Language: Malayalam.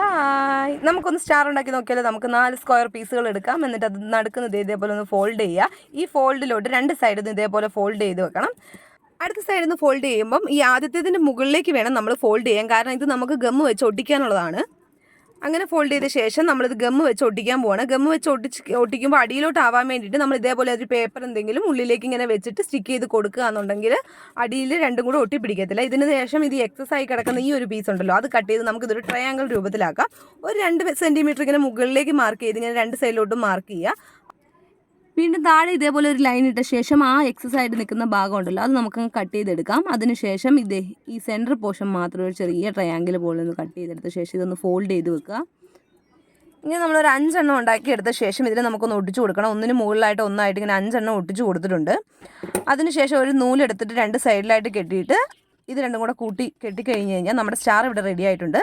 ഹായ് നമുക്കൊന്ന് സ്റ്റാർ ഉണ്ടാക്കി നോക്കിയാലോ? നമുക്ക് നാല് സ്ക്വയർ പീസുകൾ എടുക്കാം. എന്നിട്ട് അത് നടക്കുന്നത് ഇതേപോലെ ഒന്ന് ഫോൾഡ് ചെയ്യുക. ഈ ഫോൾഡിലോട്ട് രണ്ട് സൈഡിൽ നിന്ന് ഇതേപോലെ ഫോൾഡ് ചെയ്ത് വെക്കണം. അടുത്ത സൈഡിൽ നിന്ന് ഫോൾഡ് ചെയ്യുമ്പം ഈ ആദ്യത്തേതിന്റെ മുകളിലേക്ക് വേണം നമ്മൾ ഫോൾഡ് ചെയ്യാൻ. കാരണം ഇത് നമുക്ക് ഗമ്മ് വെച്ച് ഒട്ടിക്കാനുള്ളതാണ്. അങ്ങനെ ഫോൾഡ് ചെയ്ത ശേഷം നമ്മളിത് ഗമ്മ് വെച്ച് ഒട്ടിക്കാൻ പോവാണ്. ഗമ്മ് വെച്ച് ഒട്ടിച്ച് ഒട്ടിക്കുമ്പോൾ അടിയിലോട്ട് ആവാൻ വേണ്ടിയിട്ട് നമ്മൾ ഇതേപോലെ ഒരു പേപ്പർ എന്തെങ്കിലും ഉള്ളിലേക്ക് ഇങ്ങനെ വെച്ചിട്ട് സ്റ്റിക്ക് ചെയ്ത് കൊടുക്കുക എന്നുണ്ടെങ്കിൽ അടിയിൽ രണ്ടും കൂടെ ഒട്ടിപ്പിടിക്കത്തില്ല ഇതിന് ശേഷം ഇത് എക്സസ് ആയി കിടക്കുന്ന ഈ ഒരു പീസ് ഉണ്ടല്ലോ അത് കട്ട് ചെയ്ത് നമുക്ക് ഇതൊരു ട്രയാങ്കിൾ രൂപത്തിലാക്കാം. ഒരു രണ്ട് സെന്റിമീറ്റർ ഇങ്ങനെ മുകളിലേക്ക് മാർക്ക് ചെയ്ത് ഇങ്ങനെ രണ്ട് സൈഡിലോട്ടും മാർക്ക് ചെയ്യുക. വീണ്ടും താഴെ ഇതേപോലെ ഒരു ലൈൻ ഇട്ട ശേഷം ആ എക്സസ് ആയിട്ട് നിൽക്കുന്ന ഭാഗം ഉണ്ടല്ലോ അത് നമുക്ക് കട്ട് ചെയ്തെടുക്കാം. അതിനുശേഷം ഇത് ഈ സെന്റർ പോർഷൻ മാത്രം ഒരു ചെറിയ ട്രയാങ്കിൾ പോലെ ഒന്ന് കട്ട് ചെയ്തെടുത്ത ശേഷം ഇതൊന്ന് ഫോൾഡ് ചെയ്ത് വെക്കുക. ഇങ്ങനെ നമ്മളൊരു അഞ്ചെണ്ണം ഉണ്ടാക്കിയെടുത്ത ശേഷം ഇതിനെ നമുക്കൊന്ന് ഒട്ടിച്ചു കൊടുക്കണം. ഒന്നിന് മുകളിലായിട്ട് ഒന്നായിട്ട് ഇങ്ങനെ അഞ്ചെണ്ണം ഒട്ടിച്ചു കൊടുത്തിട്ടുണ്ട്. അതിനുശേഷം ഒരു നൂലെടുത്തിട്ട് രണ്ട് സൈഡിലായിട്ട് കെട്ടിയിട്ട് ഇത് രണ്ടും കൂടെ കൂട്ടി കെട്ടിക്കഴിഞ്ഞ് കഴിഞ്ഞാൽ നമ്മുടെ സ്റ്റാർ ഇവിടെ റെഡി ആയിട്ടുണ്ട്.